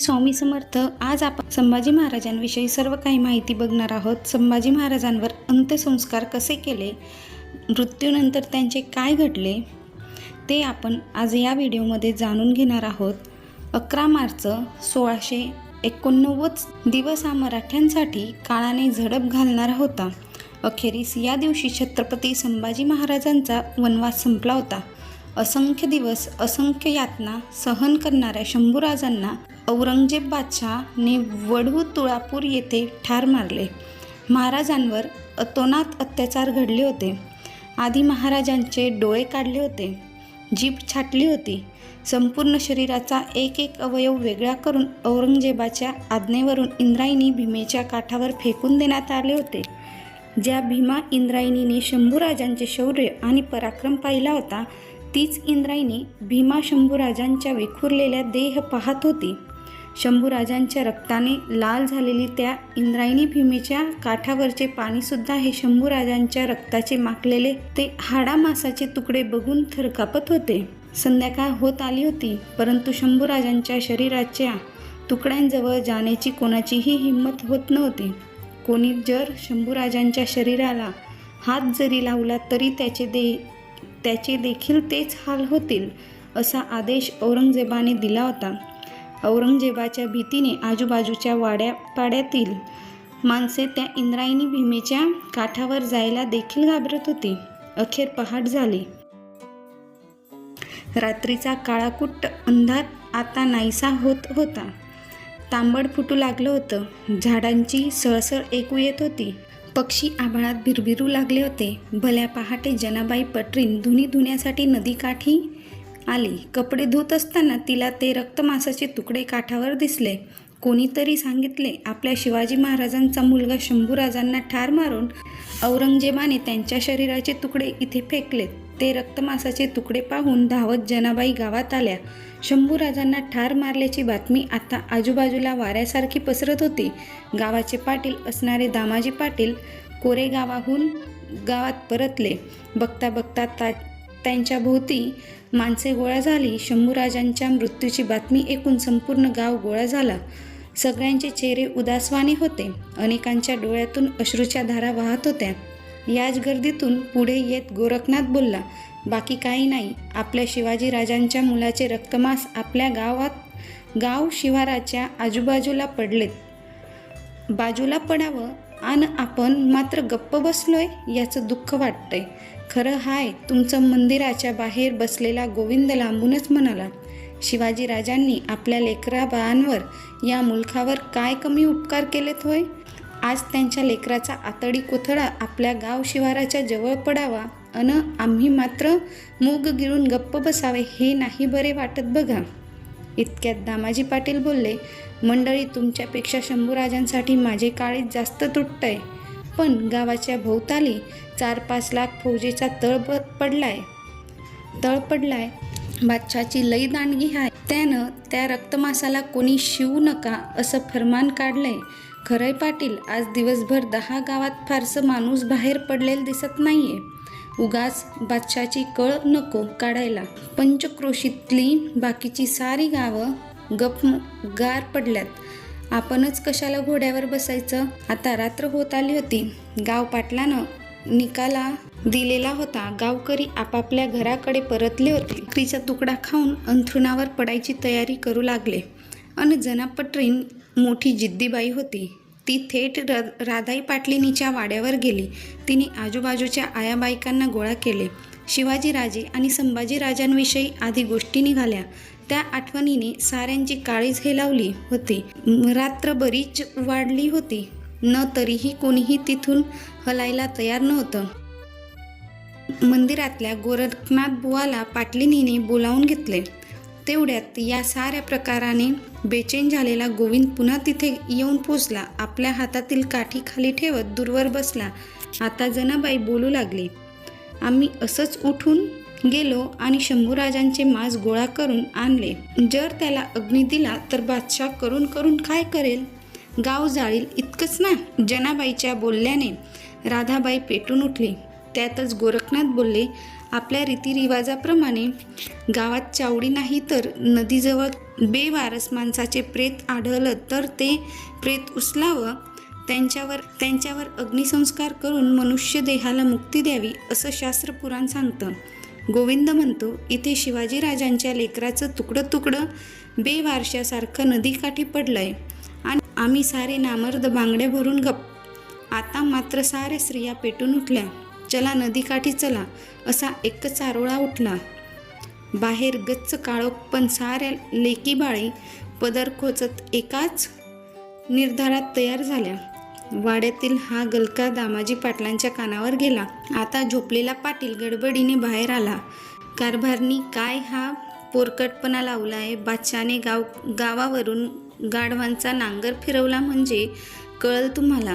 स्वामी समर्थ आज आपण संभाजी महाराजांविषयी सर्व काही माहिती बघणार आहोत. संभाजी महाराजांवर अंत्यसंस्कार कसे केले? मृत्यूनंतर त्यांचे काय घडले? ते आपण आज या व्हिडिओमध्ये जाणून घेणार आहोत. अकरा मार्च सोळाशे एकोणनव्वद दिवस हा मराठ्यांसाठी काळाने झडप घालणारा होता. अखेरीस या दिवशी छत्रपती संभाजी महाराजांचा वनवास संपला होता. असंख्य दिवस असंख्य यातना सहन करणाऱ्या शंभूराजांना औरंगजेब बादशहाने वढू तुळापूर येथे ठार मारले. महाराजांवर अतोनात अत्याचार घडले होते. आधी महाराजांचे डोळे काढले होते. जीभ छाटली होती. संपूर्ण शरीराचा एक एक अवयव वेगळा करून औरंगजेबाच्या आज्ञेवरून इंद्रायणी भीमेच्या काठावर फेकून देण्यात आले होते. ज्या भीमा इंद्रायणीने शंभूराजांचे शौर्य आणि पराक्रम पाहिला होता तीच इंद्रायणी भीमा शंभूराजांच्या विखुरलेल्या देह पाहत होती. शंभूराजांच्या रक्ताने लाल झालेली त्या इंद्रायणी भीमेच्या काठावरचे पाणीसुद्धा हे शंभूराजांच्या रक्ताचे माखलेले ते हाडा मासाचे तुकडे बघून थरकापत होते. संध्याकाळ होत आली होती परंतु शंभूराजांच्या शरीराच्या तुकड्यांजवळ जाण्याची कोणाचीही हिंमत होत नव्हती. कोणी जर शंभूराजांच्या शरीराला हात जरी लावला तरी त्याचे दे त्याचे देखील तेच हाल होतील असा आदेश औरंगजेबाने दिला होता. औरंगजेबाच्या भीतीने आजूबाजूच्या वाड्या पाड्यातील माणसे त्या इंद्रायणी भीमेच्या काठावर जायला देखील घाबरत होती. अखेर पहाट झाली. रात्रीचा काळाकुट्ट अंधार आता नाहीसा होत होता. तांबड फुटू लागलं होतं. झाडांची सळसळ ऐकू येत होती. पक्षी आभाळात भिरभिरू लागले होते. भल्या पहाटे जनाबाई पटरीन धुनी धुण्यासाठी नदीकाठी आली. कपडे धुत असताना तिला ते रक्तमासाचे तुकडे काठावर दिसले. कोणीतरी सांगितले आपल्या शिवाजी महाराजांचा मुलगा शंभूराजांना ठार मारून औरंगजेबाने त्यांच्या शरीराचे तुकडे इथे फेकले ते रक्तमासाचे तुकडे पाहून धावत जनाबाई गावात आल्या. शंभूराजांना ठार मारल्याची बातमी आता आजूबाजूला वाऱ्यासारखी पसरत होती. गावाचे पाटील असणारे दामाजी पाटील कोरेगावाहून गावात परतले. बघता बघता ता त्यांच्या भोवती माणसे गोळा झाली शंभूराजांच्या मृत्यूची बातमी ऐकून संपूर्ण गाव गोळा झाला. सगळ्यांचे चेहरे उदासवाने होते. अनेकांच्या डोळ्यातून अश्रूच्या धारा वाहत होत्या. याच गर्दीतून पुढे येत गोरखनाथ बोलला बाकी काही नाही. आपल्या शिवाजी राजांच्या मुलाचे रक्तमास आपल्या गावात गाव शिवाराच्या आजूबाजूला पडलेत. बाजूला पडावं आणि आपण मात्र गप्प बसलोय याचं दुःख वाटतंय. खरं हाय तुमचं मंदिराच्या बाहेर बसलेला गोविंद लांबूनच म्हणाला शिवाजी राजांनी आपल्या लेकरा बाळांवर या मुलखावर काय कमी उपकार केलेत होय? आज त्यांच्या लेकराचा आतडी कोथळा आपल्या गाव शिवाराच्या जवळ पडावा अन आम्ही मात्र मूग गिळून गप्प बसावे हे नाही बरे वाटत बघा. इतक्यात दामाजी पाटील बोलले मंडळी तुमच्यापेक्षा शंभूराजांसाठी माझे काळीज जास्त तुटतंय. पण गावाच्या भोवताली चार पाच लाख फौजेचा तळ ब पडलाय. तळ पडलाय? बादशाची लई दांडगी आहे त्यानं त्या रक्तमासाला कोणी शिवू नका असं फरमान काढलंय. खरंय पाटील आज दिवसभर दहा गावात फारसं माणूस बाहेर पडलेलं दिसत नाहीये. उगाच बादशाची कळ नको काढायला. पंचक्रोशीतली बाकीची सारी गावं गप गार पडल्यात. आपणच कशाला घोड्यावर बसायचं? आता रात्र होत आली होती. गाव पाटलानं निकाला दिलेला होता. गावकरी आपापल्या घराकडे परतले होते. क्रीचा तुकडा खाऊन अंथरुणावर पडायची तयारी करू लागले. अन जनापट्रीन मोठी जिद्दीबाई होती. ती थेट र राधाई पाटलिनीच्या वाड्यावर गेली. तिने आजूबाजूच्या आयाबायकांना गोळा केले. शिवाजीराजे आणि संभाजीराजांविषयी आधी गोष्टी निघाल्या. त्या आठवणीने साऱ्यांची काळीज हेलावली होती. रात्र बरीच वाढली होती. न तरीही कोणीही तिथून हलायला तयार नव्हतं. मंदिरातल्या गोरखनाथ बुवाला पाटलिनीने बोलावून घेतले. तेवढ्यात या साऱ्या प्रकाराने बेचैन झालेला गोविंद पुन्हा तिथे येऊन पोचला. आपल्या हातातील काठी खाली ठेवत दूरवर बसला. आता जनाबाई बोलू लागली आम्ही असंच उठून गेलो आणि शंभूराजांचे मांस गोळा करून आणले. जर त्याला अग्नी दिला तर बादशाह करून करून काय करेल? गाव जाळील इतकंच ना? जनाबाईच्या बोलल्याने राधाबाई पेटून उठली. त्यातच गोरखनाथ बोलले आपल्या रीतिरिवाजाप्रमाणे गावात चावडी नाही तर नदीजवळ बेवारस माणसाचे प्रेत आढळलं तर ते प्रेत उचलावं त्यांच्यावर त्यांच्यावर अग्निसंस्कार करून मनुष्य देहाला मुक्ती द्यावी असं शास्त्र पुराण सांगतं. गोविंद म्हणतो इथे शिवाजीराजांच्या लेकराचं तुकडं तुकडं बेवारशासारखं नदीकाठी पडलं आहे आणि आम्ही सारे नामर्द बांगड्या भरून गप. आता मात्र सारे स्त्रिया पेटून उठल्या. चला नदीकाठी चला असा एकच आरोळा उठला. बाहेर गच्च काळोख पण साऱ्या लेकी बाळी पदर खोचत एकाच निर्धारात तयार झाल्या. वाड्यातील हा गलका दामाजी पाटलांच्या कानावर गेला. आता झोपलेला पाटील गडबडीने बाहेर आला. कारभारनी काय हा पोरकटपणा लावला आहे बादशाने गाव गावावरून गाढवांचा नांगर फिरवला म्हणजे कळल तुम्हाला?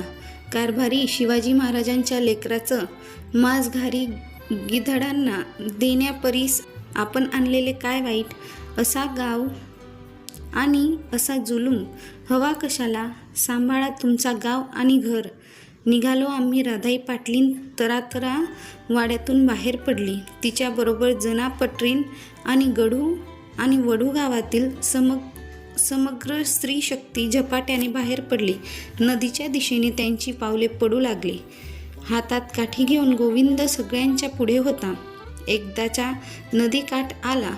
कारभारी शिवाजी महाराजांच्या लेकराचं मांसघारी गिधडांना देण्यापरीस आपण आणलेले काय वाईट? असा गाव आणि असा जुलूम हवा कशाला? सांभाळा तुमचा गाव आणि घर. निघालो आम्ही राधाई पाटलीन तरातरा वाड्यातून बाहेर पडली. तिच्याबरोबर जना पटरीन आणि गढू आणि वडू गावातील समग समग्र स्त्री शक्ती झपाट्याने बाहेर पडली. नदीच्या दिशेने त्यांची पावले पडू लागली. हातात काठी घेऊन गोविंद सगळ्यांच्या पुढे होता. एकदाचा नदीकाठ आला.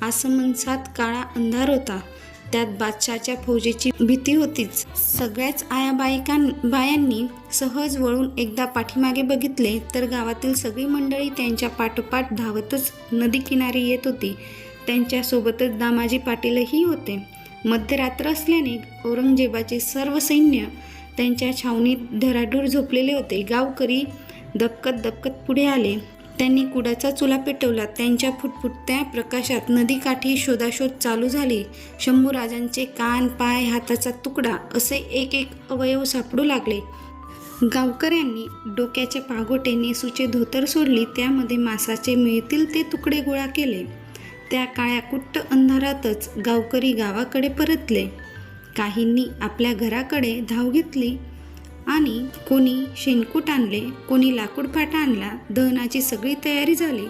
आसमनसात काळा अंधार होता. त्यात बादशाच्या फौजेची भीती होतीच. सगळ्याच आया बायकां बायांनी सहज वळून एकदा पाठीमागे बघितले तर गावातील सगळी मंडळी त्यांच्या पाठोपाठ धावतच नदी किनारी येत होती. त्यांच्यासोबतच दामाजी पाटीलही होते. मध्यरात्र असल्याने औरंगजेबाचे सर्व सैन्य त्यांच्या छावणीत धराडूर झोपलेले होते. गावकरी दबकत दबकत पुढे आले. त्यांनी कुडाचा चुला पेटवला. त्यांच्या फुटफुटत्या प्रकाशात नदीकाठी शोधाशोध चालू झाली. शंभूराजांचे कान पाय हाताचा तुकडा असे एक एक अवयव सापडू लागले. गावकऱ्यांनी डोक्याचे पागोटे नेसूचे धोतर सोडली. त्यामध्ये मासाचे मिळतील ते तुकडे गोळा केले. त्या काळ्या कुट्ट अंधारातच गावकरी गावाकडे परतले. काहींनी आपल्या घराकडे धाव घेतली आणि कोणी शेणकूट आणले कोणी लाकूड फाटा आणला दहनाची सगळी तयारी झाली.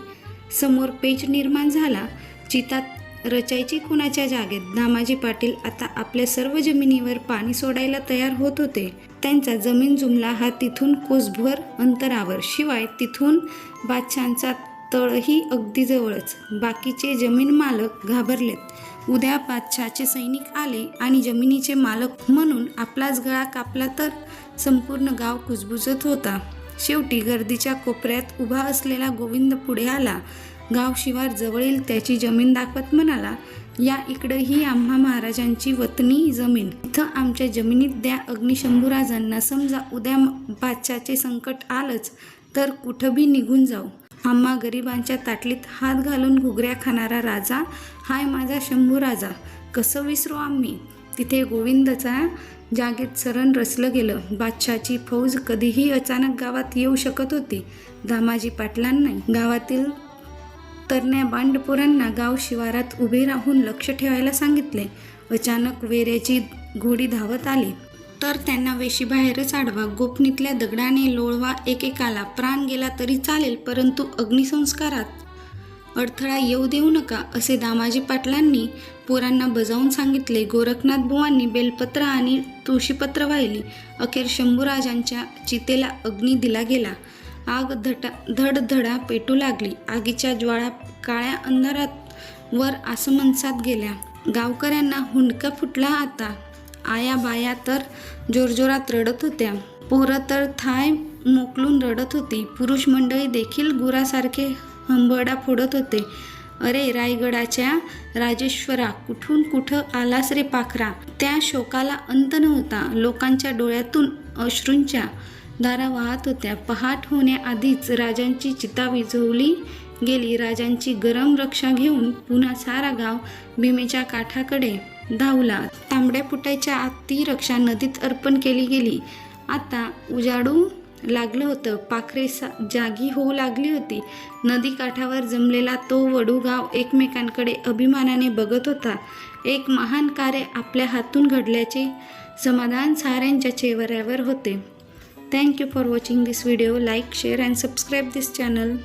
समोर पेच निर्माण झाला. चितात रचायची कुणाच्या जागेत दामाजी पाटील आता आपल्या सर्व जमिनीवर पाणी सोडायला तयार होत होते. त्यांचा जमीन जुमला हा तिथून कोसभर अंतरावर. शिवाय तिथून बादशांचा तळही अगदी जवळच. बाकीचे जमीन मालक घाबरलेत. उद्या बादशाचे सैनिक आले आणि जमिनीचे मालक म्हणून आपलाच गळा कापला तर संपूर्ण गाव कुजबुजत होता. शेवटी गर्दीच्या कोपऱ्यात उभा असलेला गोविंद पुढे आला. गाव शिवार जवळील त्याची जमीन दाखवत म्हणाला या इकडं ही आम्हा महाराजांची वतनी जमीन. इथं आमच्या जमिनीत द्या अग्निशंभूराजांना. समजा उद्या बादशाचे संकट आलंच तर कुठं बी निघून जाऊ. आम्हा गरिबांच्या ताटलीत हात घालून घुगऱ्या खाणारा राजा हाय माझा शंभू राजा कसं विसरू आम्ही? तिथे गोविंदचा जागेत सरण रचलं गेलं. बादशाची फौज कधीही अचानक गावात येऊ शकत होती. दामाजी पाटलांना गावातील तरण्या बांडपुरांना गाव शिवारात उभे राहून लक्ष ठेवायला सांगितले. अचानक वेऱ्याची घोडी धावत आली. तर त्यांना वेशीबाहेरच आडवा गोपनीतल्या दगडाने लोळवा एकेकाला प्राण गेला तरी चालेल परंतु अग्निसंस्कारात अडथळा येऊ देऊ नका असे दामाजी पाटलांनी पोरांना बजावून सांगितले. गोरखनाथ बुवांनी बेलपत्र आणि तुळशीपत्र वाहिली. अखेर शंभूराजांच्या चितेला अग्नी दिला गेला. आग धटा धडधडा पेटू लागली. आगीच्या ज्वाळा काळ्या अंधारात वर आसमनसात गेल्या. गावकऱ्यांना हुंडका फुटला आता. आया बाया तर जोरजोरात रडत होत्या. पोरं तर थाय मोकलून रडत होती. पुरुष मंडळी देखील गुरासारखे हंबरडा फोडत होते. अरे रायगडाच्या राजेश्वरा कुठून कुठं आलास रे पाखरा? त्या शोकाला अंत नव्हता. लोकांच्या डोळ्यातून अश्रूंच्या धारा वाहत होत्या. पहाट होण्याआधीच राजांची चिता विझवली गेली. राजांची गरम रक्षा घेऊन पुन्हा सारा गाव भीमेच्या काठाकडे धावला. तांबड्या फुटायच्या आत ती रक्षा नदीत अर्पण केली गेली. आता उजाडू लागलं होतं. पाखरे सा जागी होऊ लागली होती. नदी काठावर जमलेला तो वडूगाव एकमेकांकडे अभिमानाने बघत होता. एक महान कार्य आपल्या हातून घडल्याचे समाधान साऱ्यांच्या चेहऱ्यावर होते. Thank you for watching this video like share and subscribe this channel